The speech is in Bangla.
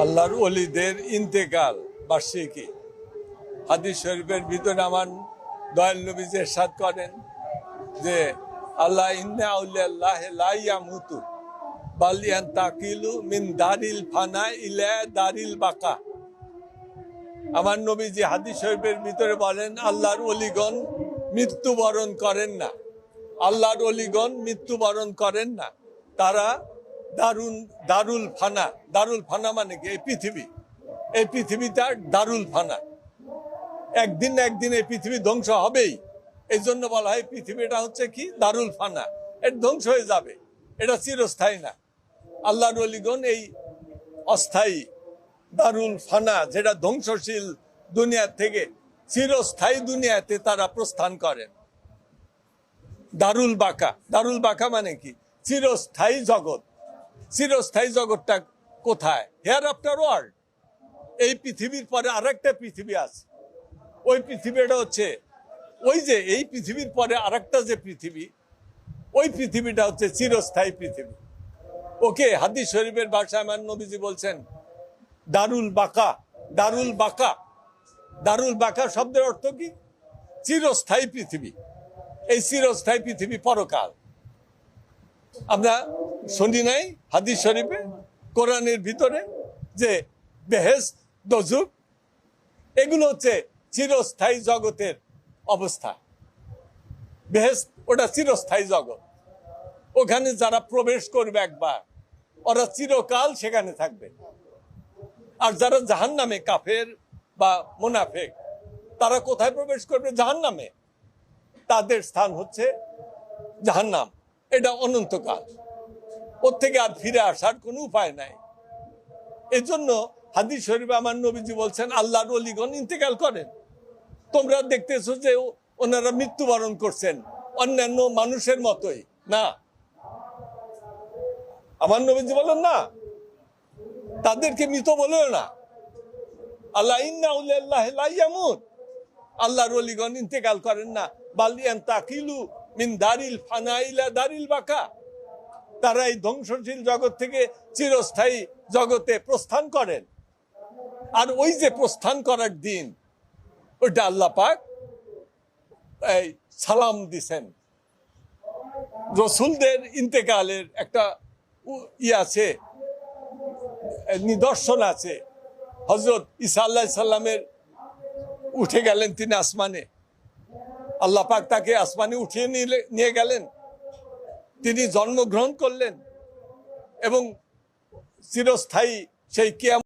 আল্লাহর অলিদের ইন্তেকাল বার্ষিকী। হাদিস শরীফের ভিতরে আমার দয়াল নবী যে সাদ করেন যে, আল্লাহ ইন্না আল্লাহ লাইয়ামুতু বালিয়ান তাকিলু মিন দারিল ফানা ইলা দারিল বাকা। আমার নবী যে হাদিস শরীফের ভিতরে বলেন, আল্লাহর অলিগণ মৃত্যুবরণ করেন না। আল্লাহর অলিগণ মৃত্যুবরণ করেন না। তারা দারুণ দারুল ফানা দারুল ফানা মানে কি? এই পৃথিবী। এই পৃথিবীটা দারুল ফানা। একদিন না একদিন এই পৃথিবী ধ্বংস হবেই। এই জন্য বলা হয় পৃথিবীটা হচ্ছে কি? দারুল ফানা। এর ধ্বংস হয়ে যাবে। এটা চিরস্থায়ী না। আল্লাহর অলিগণ এই অস্থায়ী দারুল ফানা, যেটা ধ্বংসশীল দুনিয়া থেকে চিরস্থায়ী দুনিয়াতে তারা প্রস্থান করেন। দারুল বাঁকা। দারুল বাঁকা মানে কি? চিরস্থায়ী জগৎ। চিরস্থায়ী জগৎটা কোথায়? হেয়ার আফটার ওয়ার্ল্ড এই পৃথিবীর পরে আরেকটা পৃথিবী আছে। ওই পৃথিবীটা হচ্ছে, ওই যে এই পৃথিবীর পরে আরেকটা যে পৃথিবী, ওই পৃথিবীটা হচ্ছে চিরস্থায়ী পৃথিবী। ওকে, হাদিস শরীফের ভাষায় আমার নবীজি বলছেন, দারুল বাঁকা দারুল বাঁকা। দারুল বাঁকা শব্দের অর্থ কি? চিরস্থায়ী পৃথিবী। এই চিরস্থায়ী পৃথিবী পরকাল। আমরা শুনি নাই হাদিস শরীফে, কোরআনের ভিতরে যে বেহেস দজুক, এগুলো হচ্ছে চিরস্থায়ী জগতের অবস্থা। বেহেস ওটা চিরস্থায়ী জগৎ। ওখানে যারা প্রবেশ করবে একবার, ওরা চিরকাল সেখানে থাকবে। আর যারা জাহান নামে কাফের বা মোনাফেক, তারা কোথায় প্রবেশ করবে? জাহান নামে তাদের স্থান হচ্ছে জাহান্নাম। এটা অনন্তকাল। ওর থেকে আর ফিরে আসার কোনো উপায় নাই। এই জন্য হাদিস শরীফে আমার নবীজি বলছেন, আল্লাহর অলিগণ ইন্তেকাল করেন। তোমরা দেখতেছো যে ওনারা মৃত্যুবরণ করছেন, অন্যান্য মানুষের মতোই। না। আমার নবীজি বলেন, না। তাদেরকে মৃত বলেও না। আল্লাহ আল্লাহর অলিগণ ইন্তেকাল করেন না। বালিয়ান তাকিলু মিন দারিল ফানাইলা দারিল বাকা। তারা এই ধ্বংসশীল জগৎ থেকে চিরস্থায়ী জগতে প্রস্থান করেন। আর ওই যে প্রস্থান করার দিন, ওইটা আল্লাহ পাক এই সালাম দিছেন। রসুলদের ইন্তেকালের একটা ই আছে নিদর্শন আছে। হজরত ইসা আল্লাহ সাল্লামের উঠে গেলেন তিনি আসমানে। আল্লাহ পাক তাকে আসমানে উঠিয়ে নিলে, নিয়ে গেলেন। তিনি জন্মগ্রহণ করলেন এবং চিরস্থায়ী সেই কিয়াম